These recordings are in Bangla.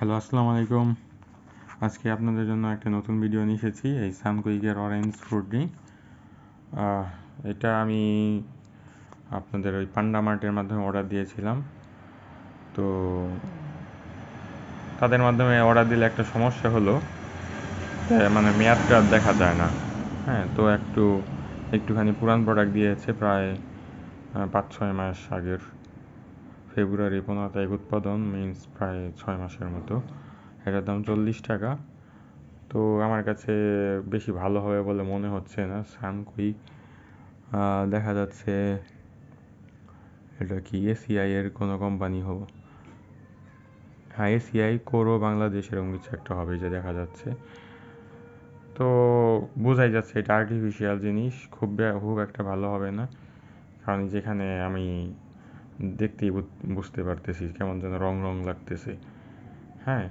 হ্যালো, আসসালামু আলাইকুম। আজকে আপনাদের জন্য একটা নতুন ভিডিও নিয়ে এসেছি, এই সানকুইকের অরেঞ্জ ফ্রুট ড্রিঙ্ক এটা আমি আপনাদের ওই পান্ডা মার্টের মাধ্যমে অর্ডার দিয়েছিলাম। তো তাদের মাধ্যমে অর্ডার দিলে একটা সমস্যা হলো মানে মেয়াদটা দেখা যায় না। হ্যাঁ তো একটু, একটুখানি পুরান প্রোডাক্ট দিয়েছে প্রায় পাঁচ ছয় মাস আগের। ফেব্রুয়ারি পনেরো তারিখ উৎপাদন মিন্স প্রায় ছয় মাসের মতো। এটার দাম চল্লিশ টাকা। তো আমার কাছে বেশি ভালো হবে বলে মনে হচ্ছে না। সানকুইক দেখা যাচ্ছে এটা কি? এসিআই এর কোনো কোম্পানি হোক হ্যাঁ এসিআই কোরো বাংলাদেশ এরকম কিছু একটা হবে যে দেখা যাচ্ছে। তো বোঝাই যাচ্ছে এটা আর্টিফিশিয়াল জিনিস। খুব খুব একটা ভালো হবে না। কারণ যেখানে আমি দেখতেই বুঝতে পারতেছি কেমন যেন রং রং লাগতেছে। হ্যাঁ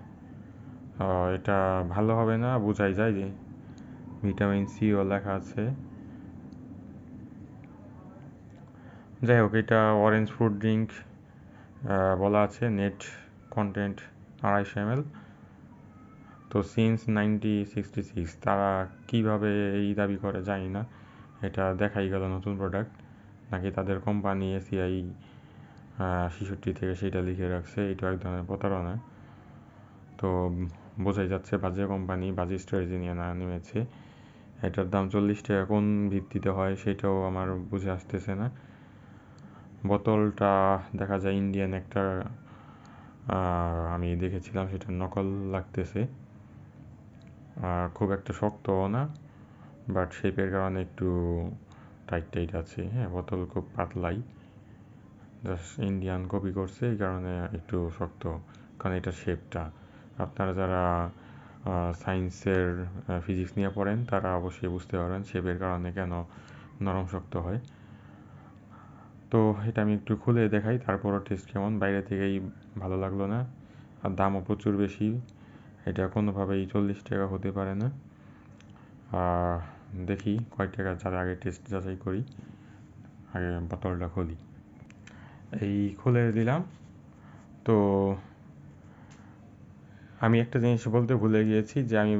এটা ভালো হবে না? বোঝাই যায় যে ভিটামিন সিও লেখা আছে। যাই হোক, এটা অরেঞ্জ ফ্রুট ড্রিঙ্ক বলা আছে নেট কন্টেন্ট আড়াইশো এম এল তো সিন্স নাইনটি সিক্সটি সিক্স তারা কীভাবে এই দাবি করে জানি না। এটা দেখাই গেল নতুন প্রোডাক্ট নাকি তাদের কোম্পানি এসিআই ছেষট্টি থেকে সেটা লিখে রাখছে, এটা এক ধরনের প্রতারণা। তো বোঝাই যাচ্ছে বাজে কোম্পানি, বাজে স্ট্র্যাটেজি নিয়ে না নেমেছে। এটার দাম চল্লিশ টাকা, কোন ভিত্তিতে হয় সেটাও আমার বুঝে আসতেছে না। বোতলটা দেখা যায় ইন্ডিয়ান একটা আমি দেখেছিলাম সেটা নকল লাগতেছে। খুব একটা শক্তও না বাট শেপের কারণে একটু টাইট টাইট আছে। হ্যাঁ বোতল খুব পাতলাই। জাস্ট ইন্ডিয়ান কপি করছে, এই কারণে একটু শক্ত, কারণ এটার শেপটা আপনারা যারা সায়েন্সের ফিজিক্স নিয়ে পড়েন, তারা অবশ্যই বুঝতে পারবেন শেপের কারণে কেন নরম শক্ত হয়। তো এটা আমি একটু খুলে দেখাই, তারপরও টেস্ট কেমন? বাইরে থেকেই ভালো লাগল না, আর দামও প্রচুর বেশি। এটা কোনোভাবেই চল্লিশ টাকা হতে পারে না। দেখি কয় টাকা যারা আগে টেস্ট যাচাই করি। আগে বোতলটা খুলি। এই খুলে দিলাম। তো আমি একটা জিনিস বলতে ভুলে গিয়েছি যে আমি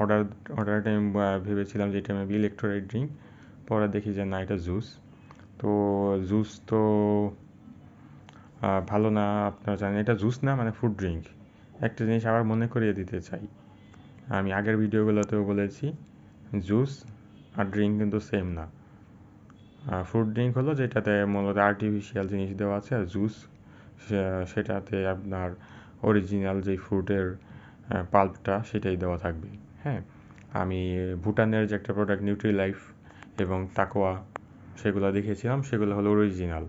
অর্ডার অর্ডার টাইম ভেবেছিলাম যে এটা আমি ইলেকট্রোলাইট ড্রিঙ্ক পরে দেখি যে না, এটা জুস তো জুস তো ভালো না, আপনারা জানেন, এটা জুস না মানে ফ্রুট ড্রিঙ্ক একটা জিনিস আবার মনে করিয়ে দিতে চাই। আমি আগের ভিডিওগুলোতেও বলেছি জুস আর ড্রিঙ্ক কিন্তু সেম না। ফ্রুট ড্রিঙ্ক হলো যেটাতে মূলত আর্টিফিশিয়াল জিনিস দেওয়া আছে আর জুস সেটাতে আপনার অরিজিনাল যে ফ্রুটের পাল্পটা সেটাই দেওয়া থাকবে। হ্যাঁ আমি ভুটানের যে একটা প্রোডাক্ট নিউট্রি লাইফ এবং তাকোয়া সেগুলো দেখেছিলাম, সেগুলো হলো অরিজিনাল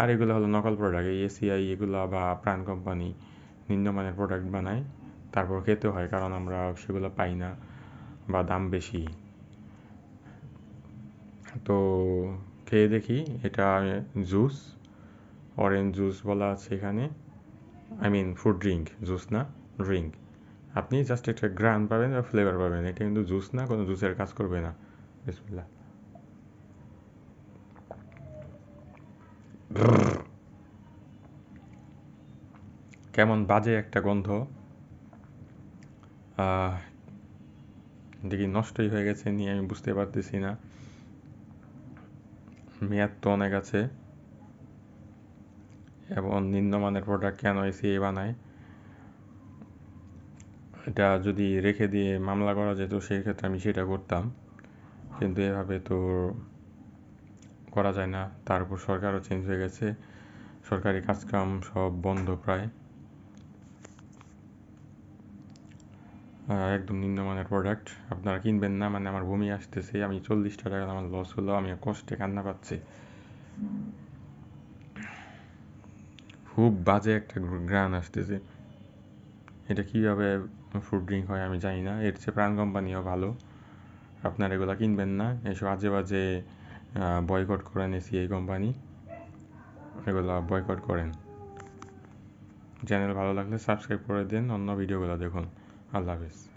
আর এগুলো হলো নকল প্রোডাক্ট এই এসিআই এগুলো বা প্রাণ কোম্পানি নিম্নমানের প্রোডাক্ট বানায়, তারপর খেতে হয় কারণ আমরা সেগুলো পাই না বা দাম বেশি। তো খেয়ে দেখি এটা জুস অরেঞ্জ জুস বলা আছে এখানে। I mean fruit drink juice না ড্রিঙ্ক আপনি জাস্ট একটা গ্রান পাবেন বা ফ্লেভার পাবেন, এটা কিন্তু জুস না, কোনো জুসের কাজ করবে না। বিসমিল্লা কেমন বাজে একটা গন্ধ। দেখি নষ্টই হয়ে গেছে, নিয়ে আমি বুঝতে পারতেছি না। মেয়াদ তো অনেক আছে এবং নিম্নমানের প্রোডাক্ট কেন এসি বানায়? এটা যদি রেখে দিয়ে মামলা করা যেত, সেই ক্ষেত্রে আমি সেটা করতাম। কিন্তু এভাবে তো করা যায় না। তার উপর সরকারও চেঞ্জ হয়ে গেছে। সরকারি কাজকাম সব বন্ধ প্রায়। একদম নিম্নমানের প্রোডাক্ট আপনারা কিনবেন না মানে আমার বমি আসতেছে, আমি চল্লিশটা টাকা আমার লস হলো, আমি কষ্টে কান্না পাচ্ছি। খুব বাজে একটা গ্রান আসতেছে। এটা কীভাবে ফ্রুট ড্রিঙ্ক হয় আমি জানি না, এর চেয়ে প্রাণ কোম্পানিও ভালো। আপনারা এগুলো কিনবেন না, এসব আজে বাজে বয়কট করেন এসি এই কোম্পানি এগুলো বয়কট করেন। চ্যানেল ভালো লাগলে সাবস্ক্রাইব করে দিন, অন্য ভিডিওগুলো দেখুন। আল্লাহ হাফিজ।